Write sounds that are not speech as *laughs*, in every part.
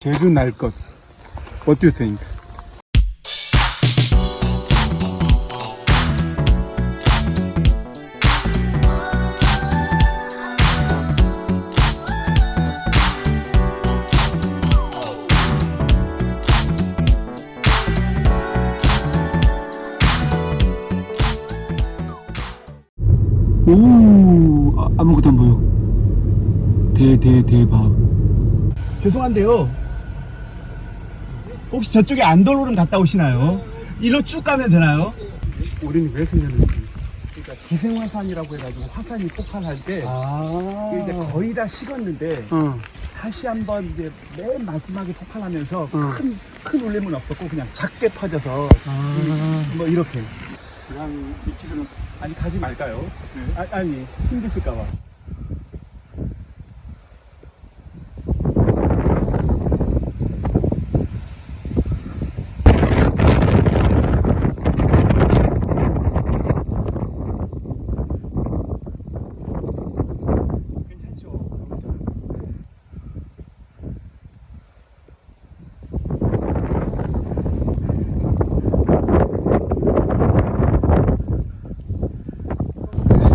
제주 날 것. What do you think? 오, 아, 아무것도 안 보여. 대, 대, 대박. 죄송한데요. 혹시 저쪽에 안돌로름 갔다 오시나요? 일로 쭉 가면 되나요? 우리는 왜 생겼는지. 그러니까 기생화산이라고 해가지고 화산이 폭발할 때 아. 이제 거의 다 식었는데 어. 다시 한번 이제 맨 마지막에 폭발하면서 어. 큰, 큰 울림은 없었고 그냥 작게 퍼져서 아. 뭐 이렇게 그냥 미치는 아니 가지 말까요? 아, 아니 힘드실까봐 괜찮죠?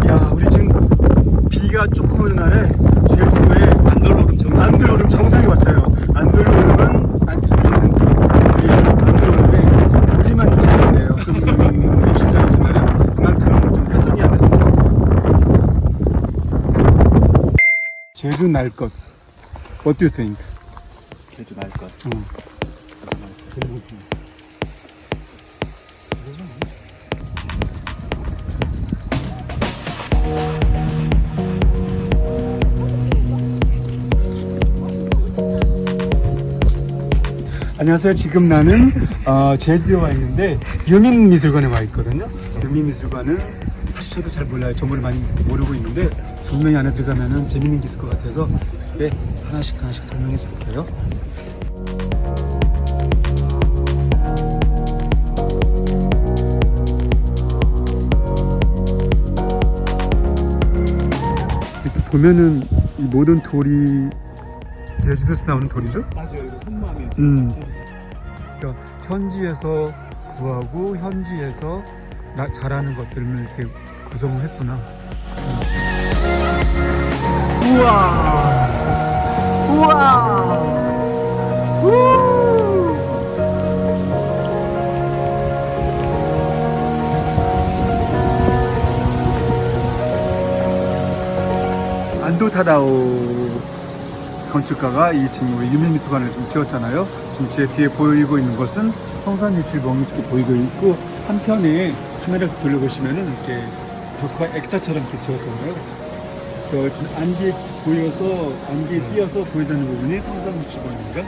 야, 우리 지금 비가 조금 오는 날에 제주도에 안돌로름 정상 안돌로름 정상에 왔어요. 안돌로름은 안쪽에 있는 이 안돌로름에 우리만 있기 때문에요. 좀 일심장이지만은 그만큼 좀 훼손이 안 됐으면 좋겠어요. 제주 날 것. What do you think? 제주 날 것. 어. 안녕하세요. 지금 나는 어, 제주도에 와 있는데 유민미술관에 와 있거든요. 유민미술관은 저도 잘 몰라요. 정보를 많이 모르고 있는데 분명히 안에 들어가면은 재밌는 게 있을 것 같아서 네, 하나씩 하나씩 설명해 드릴게요. 이렇게 보면은 이 모든 돌이 제주도에서 나오는 돌이죠? 맞아요. 이거. 음. 그러니까 현지에서 구하고 현지에서 나, 자라는 것들을 이렇게 구성을 했구나. 우와! 우와! 우! 안도 타다오 건축가가 이 지금 유민미술관을 좀 지었잖아요. 지금 제 뒤에 보이고 있는 것은 성산일출봉이 이렇게 보이고 있고 한편에 카메라 돌려보시면은 이렇게 벽화 액자처럼 이렇게 지었잖아요. 저 지금 안개에 보여서 안개에 띄어서 보여지는 부분이 성산일출봉입니다.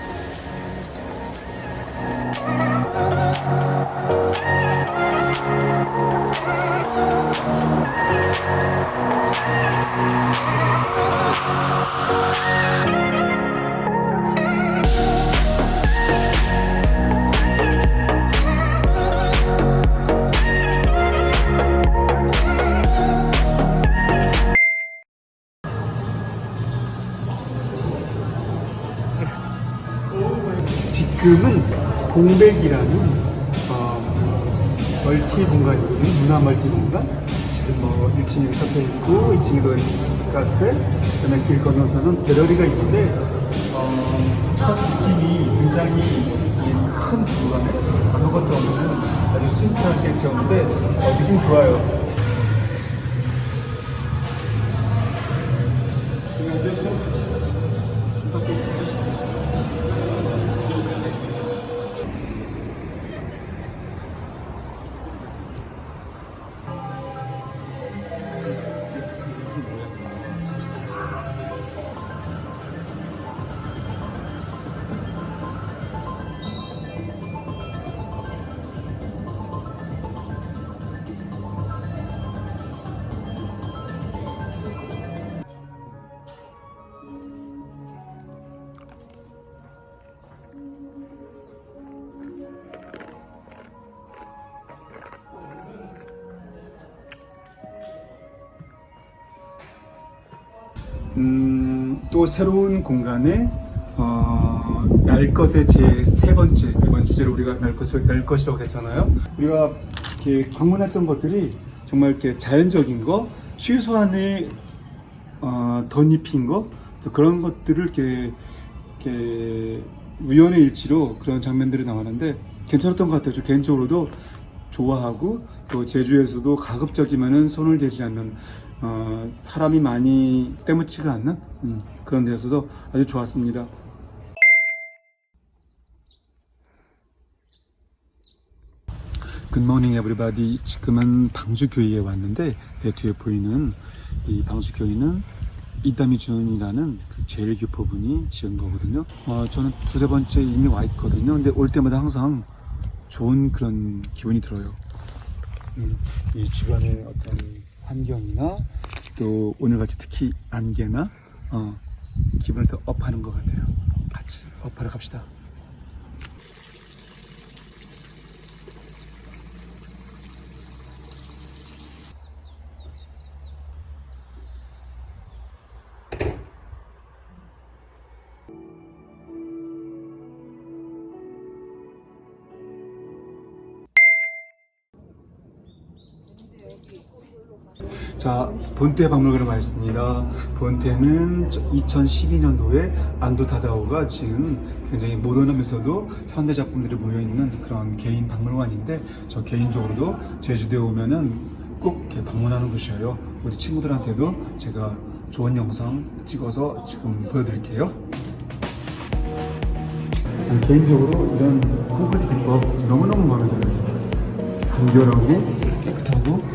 지금은 공백이라는 어, 멀티 공간이거든요. 문화 멀티 공간. 지금 뭐 1층에 카페 있고 2층에도 카페, 그다음에 길 건너서는 갤러리가 있는데 어, 첫 느낌이 굉장히 이큰 공간에 아무것도 없는 아주 심플하게 지었는데 어, 느낌 좋아요. 음, 또 새로운 공간에 어, 나날 것의 제 세 번째 이번 주제로 우리가 날 것을 날 것이라고 했잖아요. 우리가 이렇게 방문했던 것들이 정말 이렇게 자연적인 거, 최소한의 어, 덧입힌 거, 또 그런 것들을 이렇게, 이렇게 우연의 일치로 그런 장면들이 나왔는데 괜찮았던 것 같아요. 저 개인적으로도 좋아하고 또 제주에서도 가급적이면은 손을 대지 않는 어, 사람이 많이 때묻지가 않는? 음, 그런 데에서도 아주 좋았습니다. 굿모닝 에브리바디 지금은 방주교회에 왔는데 배 뒤에 보이는 이 방주교회는 이담이 준이라는 그 제일 교포분이 지은 거거든요. 어, 저는 두세 번째 이미 와 있거든요. 근데 올 때마다 항상 좋은 그런 기분이 들어요. 음, 이 주변의 어떤 환경이나 또 오늘같이 특히 안개나 어, 기분을 더 업하는 것 같아요. 같이 업하러 갑시다 자, 본태 박물관에 와 있습니다. 본태는 2012년도에 안도 타다오가 지은 굉장히 모던하면서도 현대 작품들이 모여 있는 그런 개인 박물관인데 저 개인적으로도 제주도에 오면은 꼭 이렇게 방문하는 곳이에요. 우리 친구들한테도 제가 좋은 영상 찍어서 지금 보여드릴게요. 개인적으로 이런 콘크리트 기법 너무너무 마음에 들어요. 간결하고 깨끗하고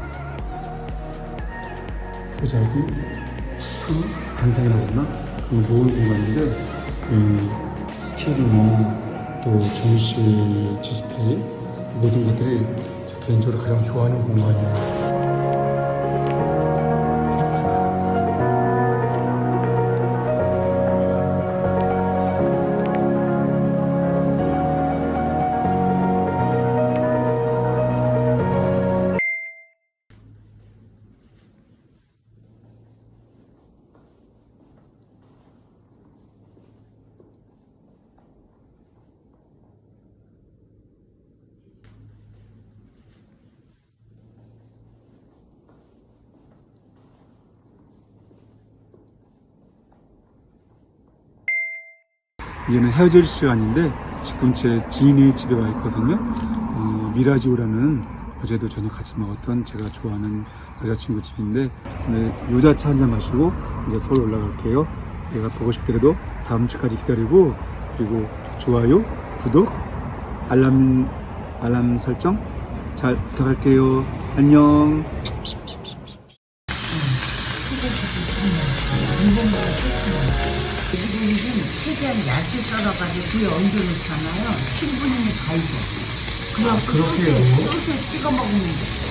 도자기, 수, 반상이라고 하나? 그 모을 공간인데, 음, 스케일이나 또 전시 디스플레이, 모든 것들이 제 개인적으로 가장 좋아하는 공간이에요. 이제는 헤어질 시간인데 지금 제 지인의 집에 와 있거든요. 어, 미라지오라는 어제도 저녁 같이 먹었던 제가 좋아하는 여자친구 집인데 오늘 유자차 한 잔 마시고 이제 서울 올라갈게요. 내가 보고 싶더라도 다음 주까지 기다리고 그리고 좋아요, 구독, 알람 알람 설정 잘 부탁할게요. 안녕. 최대한 얇게 썰어가지고 그에 얹어놓잖아요. 10분이면 다 익어. 그럼 그렇게요? 소스에 찍어 먹으면 돼.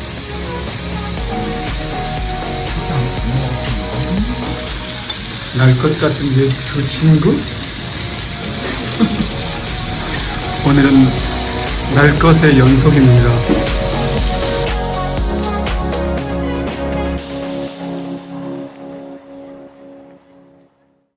날 것 같은 게 그 친구? *laughs* 오늘은 날 것의 연속입니다.